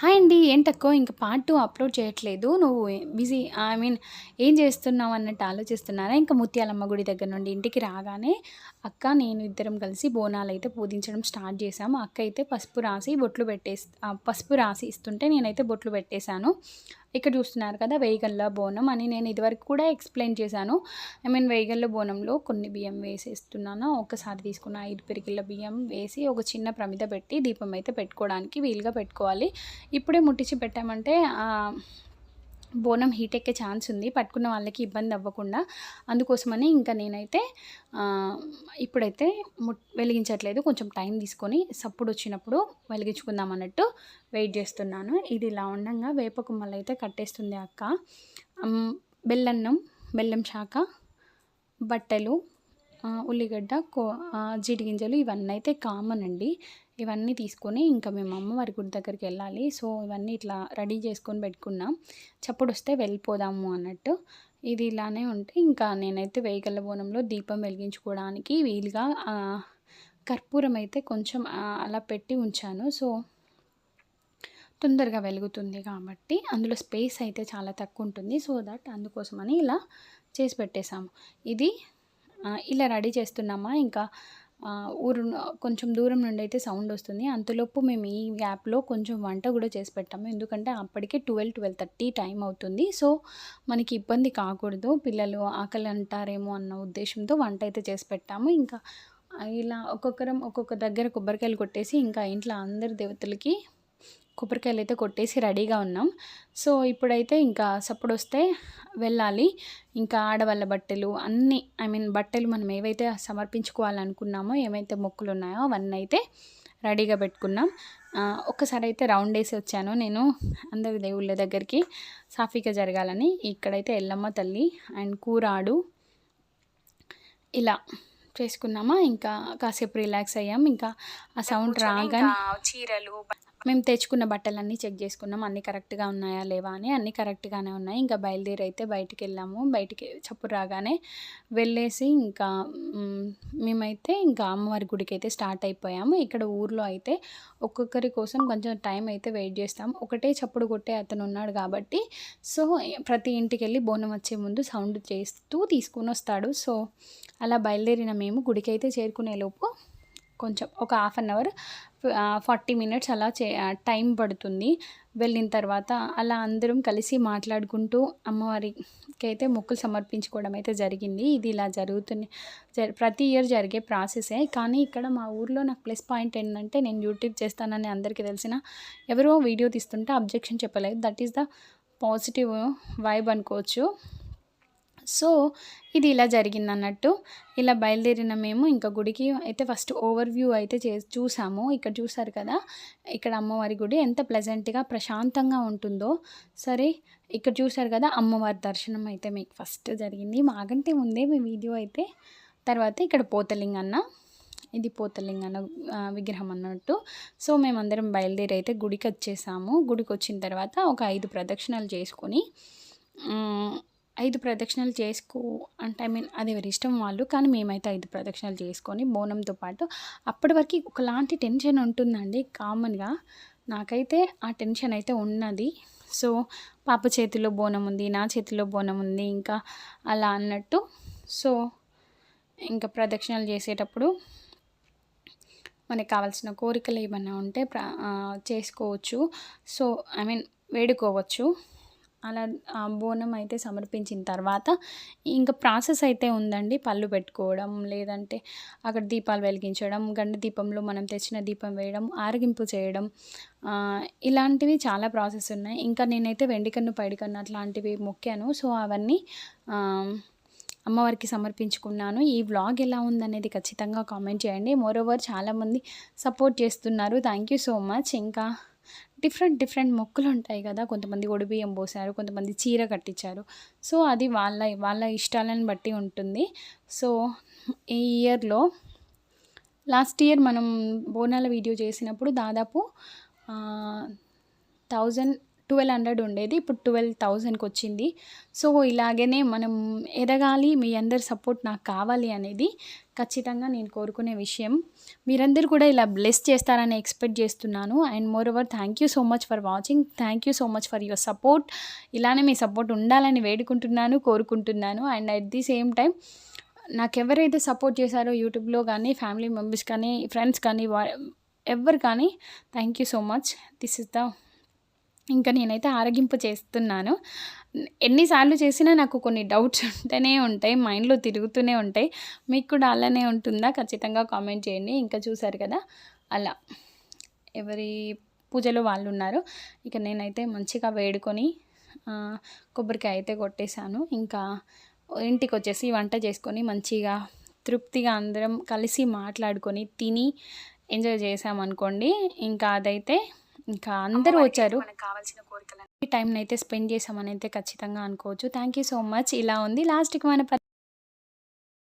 Hi అండి ఏంటక్కో ఇంక part two upload చేయట్లేదు. నువ్వు బిజీ ఐ మీన్ ఏం చేస్తున్నావు అన్నట్టు ఆలోచిస్తున్నారా? ఇంకా ముత్యాలమ్మ గుడి దగ్గర నుండి ఇంటికి రాగానే అక్క నేను ఇద్దరం కలిసి బోనాలు అయితే పూజించడం స్టార్ట్ చేసాము అక్క అయితే పసుపు రాసి బొట్లు పెట్టేసి పసుపు రాసి ఇస్తుంటే నేనైతే బొట్లు పెట్టేశాను. ఇక్కడ చూస్తున్నారు కదా వేయగల్ల బోనం అని నేను ఇదివరకు కూడా ఎక్స్ప్లెయిన్ చేశాను. ఐ మీన్ వేయగల్ల బోనంలో కొన్ని బియ్యం వేసేస్తున్నాను. ఒకసారి తీసుకున్న ఐదు పెరిగిళ్ళ బియ్యం వేసి ఒక చిన్న ప్రమిద పెట్టి దీపం అయితే పెట్టుకోవడానికి వీలుగా పెట్టుకోవాలి. ఇప్పుడే ముట్టించి పెట్టామంటే బోనం హీట్ ఎక్కే ఛాన్స్ ఉంది. పట్టుకున్న వాళ్ళకి ఇబ్బంది అవ్వకుండా. అందుకోసమని ఇంకా నేనైతే ఇప్పుడైతే ముట్ వెలిగించట్లేదు. కొంచెం టైం తీసుకొని సప్పుడు వచ్చినప్పుడు వెలిగించుకుందాం అన్నట్టు వెయిట్ చేస్తున్నాను. ఇది ఇలా ఉండగా వేప కుమ్మలు అయితే కట్టేస్తుంది అక్క. బెల్లన్నం బెల్లం శాఖ బట్టలు ఉల్లిగడ్డ కో జీడి గింజలు ఇవన్నీ అయితే కామన్ అండి. ఇవన్నీ తీసుకొని ఇంకా మేము అమ్మవారి గుడి దగ్గరికి వెళ్ళాలి. సో ఇవన్నీ ఇట్లా రెడీ చేసుకొని పెట్టుకున్నాం. చప్పుడు వస్తే వెళ్ళిపోదాము అన్నట్టు. ఇది ఇలానే ఉంటే ఇంకా నేనైతే వేయగల బోనంలో దీపం వెలిగించుకోవడానికి వీలుగా కర్పూరం అయితే కొంచెం అలా పెట్టి ఉంచాను. సో తొందరగా వెలుగుతుంది కాబట్టి అందులో స్పేస్ అయితే చాలా తక్కువ ఉంటుంది. సో దట్ అందుకోసమని ఇలా చేసి పెట్టేశాము. ఇది ఇలా రెడీ చేస్తున్నామా? ఇంకా ఊరు కొంచెం దూరం నుండి అయితే సౌండ్ వస్తుంది. అంతలోపు మేము ఈ యాప్లో కొంచెం వంట కూడా చేసి పెట్టాము. ఎందుకంటే అప్పటికే ట్వెల్వ్ ట్వెల్వ్ థర్టీ టైం అవుతుంది. సో మనకి ఇబ్బంది కాకూడదు. పిల్లలు ఆకలి అంటారేమో అన్న ఉద్దేశంతో వంట అయితే చేసి పెట్టాము. ఇంకా ఇలా ఒక్కొక్కరం ఒక్కొక్క దగ్గర కొబ్బరికాయలు కొట్టేసి ఇంకా ఇంట్లో అందరి దేవతలకి కొబ్బరికాయలు అయితే కొట్టేసి రెడీగా ఉన్నాం. సో ఇప్పుడైతే ఇంకా సప్పుడు వస్తే వెళ్ళాలి. ఇంకా ఆడవాళ్ళ బట్టలు అన్నీ ఐ మీన్ బట్టలు మనం ఏవైతే సమర్పించుకోవాలనుకున్నామో ఏవైతే మొక్కులు ఉన్నాయో అవన్నీ అయితే రెడీగా పెట్టుకున్నాం. ఒక్కసారి అయితే రౌండ్ వేసి వచ్చాను నేను అందరి దేవుళ్ళ దగ్గరికి. సాఫీగా జరగాలని ఇక్కడైతే ఎల్లమ్మ తల్లి అండ్ కూరాడు ఇలా చేసుకున్నామా? ఇంకా కాసేపు రిలాక్స్ అయ్యాం. ఇంకా ఆ సౌండ్ రాగానే చీరలు మేము తెచ్చుకున్న బట్టలన్నీ చెక్ చేసుకున్నాం. అన్నీ కరెక్ట్గా ఉన్నాయా లేవా అని. అన్నీ కరెక్ట్గానే ఉన్నాయి. ఇంకా బయలుదేరి అయితే బయటికి వెళ్ళాము బయటికి చప్పుడు రాగానే వెళ్ళేసి ఇంకా మేమైతే ఇంకా అమ్మవారి గుడికి అయితే స్టార్ట్ అయిపోయాము. ఇక్కడ ఊర్లో అయితే ఒక్కొక్కరి కోసం కొంచెం టైం అయితే వెయిట్ చేస్తాం ఒకటే చప్పుడు కొట్టే అతను ఉన్నాడు కాబట్టి సో ప్రతి ఇంటికి వెళ్ళి బోనం వచ్చే ముందు సౌండ్ చేస్తూ తీసుకుని వస్తాడు. సో అలా బయలుదేరిన మేము గుడికి అయితే చేరుకునే లోపు కొంచెం ఒక half an hour forty minutes అలా చే టైం పడుతుంది. వెళ్ళిన తర్వాత అలా అందరం కలిసి మాట్లాడుకుంటూ అమ్మవారికి అయితే మొక్కులు సమర్పించుకోవడం అయితే జరిగింది. ఇది ఇలా జరుగుతుంది జరి ప్రతి ఇయర్ జరిగే ప్రాసెసే. కానీ ఇక్కడ మా ఊర్లో నాకు ప్లస్ పాయింట్ ఏంటంటే నేను యూట్యూబ్ చేస్తానని అందరికీ తెలిసిన ఎవరో వీడియో తీస్తుంటే అబ్జెక్షన్ చెప్పలేదు. That is the positive vibe అనుకోవచ్చు. సో ఇది ఇలా జరిగింది అన్నట్టు ఇలా బయలుదేరిన మేము ఇంకా గుడికి అయితే ఫస్ట్ ఓవర్ వ్యూ అయితే చే చూసాము. ఇక్కడ చూసారు కదా ఇక్కడ అమ్మవారి గుడి ఎంత ప్లెజెంట్గా ప్రశాంతంగా ఉంటుందో. సరే ఇక్కడ చూసారు కదా అమ్మవారి దర్శనం అయితే మీకు ఫస్ట్ జరిగింది. మాకంటే ముందే మీ వీడియో అయితే తర్వాత ఇక్కడ పోతలింగన్న ఇది పోతలింగన్న విగ్రహం అన్నట్టు. సో మేమందరం బయలుదేరి అయితే గుడికి వచ్చేసాము. గుడికి వచ్చిన తర్వాత ఒక ఐదు ప్రదక్షిణలు చేసుకొని ఐదు ప్రదక్షిణలు చేసుకో అంటే ఐ మీన్ అది ఎవరి ఇష్టం వాళ్ళు కానీ మేమైతే ఐదు ప్రదక్షిణలు చేసుకొని బోనంతో పాటు అప్పటి వరకు ఒకలాంటి టెన్షన్ ఉంటుందండి కామన్గా. నాకైతే ఆ టెన్షన్ అయితే ఉన్నది. సో పాప చేతిలో బోనం ఉంది నా చేతిలో బోనం ఉంది ఇంకా అలా అన్నట్టు. సో ఇంకా ప్రదక్షిణలు చేసేటప్పుడు మనకి కావాల్సిన కోరికలు ఏమైనా ఉంటే ప్ర చేసుకోవచ్చు. సో ఐ మీన్ వేడుకోవచ్చు. అలా ఆ బోనం అయితే సమర్పించిన తర్వాత ఇంకా ప్రాసెస్ అయితే ఉందండి. పళ్ళు పెట్టుకోవడం లేదంటే అక్కడ దీపాలు వెలిగించడం గండ దీపంలో మనం తెచ్చిన దీపం వేయడం ఆరగింపు చేయడం ఇలాంటివి చాలా ప్రాసెస్ ఉన్నాయి. ఇంకా నేనైతే వెండికన్ను పైడికన్ను అట్లాంటివి మొక్కాను. సో అవన్నీ అమ్మవారికి సమర్పించుకున్నాను. ఈ వ్లాగ్ ఎలా ఉందనేది ఖచ్చితంగా కామెంట్ చేయండి. మోరోవర్ చాలామంది సపోర్ట్ చేస్తున్నారు. థ్యాంక్ యూ సో మచ్ ఇంకా డిఫరెంట్ డిఫరెంట్ మొక్కులు ఉంటాయి కదా. కొంతమంది ఒడిబియ్యం పోసారు కొంతమంది చీర కట్టించారు. సో అది వాళ్ళ వాళ్ళ ఇష్టాలను బట్టి ఉంటుంది. సో ఈ ఇయర్లో లాస్ట్ ఇయర్ మనం బోనాల వీడియో చేసినప్పుడు దాదాపు థౌజండ్ ట్వెల్వ్ హండ్రెడ్ ఉండేది ఇప్పుడు ట్వెల్వ్ థౌజండ్కి వచ్చింది సో ఇలాగనే మనం ఎదగాలి మీ అందరి సపోర్ట్ నాకు కావాలి అనేది ఖచ్చితంగా నేను కోరుకునే విషయం. మీరందరూ కూడా ఇలా బ్లెస్ చేస్తారని ఎక్స్పెక్ట్ చేస్తున్నాను. And more over thank you so much for watching. Thank you so much for your support. ఇలానే మీ సపోర్ట్ ఉండాలని వేడుకుంటున్నాను కోరుకుంటున్నాను. And at the same time నాకు ఎవరైతే సపోర్ట్ చేశారో యూట్యూబ్లో కానీ ఫ్యామిలీ మెంబర్స్ కానీ ఫ్రెండ్స్ కానీ వా ఎవరు కానీ thank you so much. This is the ఇంకా నేనైతే ఆరగింపు చేస్తున్నాను. ఎన్నిసార్లు చేసినా నాకు కొన్ని డౌట్స్ ఉంటూనే ఉంటాయి మైండ్లో తిరుగుతూనే ఉంటాయి. మీకు కూడా అలానే ఉంటుందా? ఖచ్చితంగా కామెంట్ చేయండి. ఇంకా చూసారు కదా? అలా. ఎవరి పూజలో వాళ్ళు ఉన్నారు. ఇక నేనైతే మంచిగా వేడుకొని కొబ్బరికాయ అయితే కొట్టేశాను. ఇంకా ఇంటికి వచ్చేసి వంట చేసుకొని మంచిగా తృప్తిగా అందరం కలిసి మాట్లాడుకొని తిని ఎంజాయ్ చేసామనుకోండి ఇంకా అదైతే ఇంకా అందరూ వచ్చారు. మనకు కావాల్సిన కోరికలు ఈ టైంని అయితే స్పెండ్ చేసామని అయితే ఖచ్చితంగా అనుకోవచ్చు. Thank you so much. ఇలా ఉంది. లాస్ట్కి మన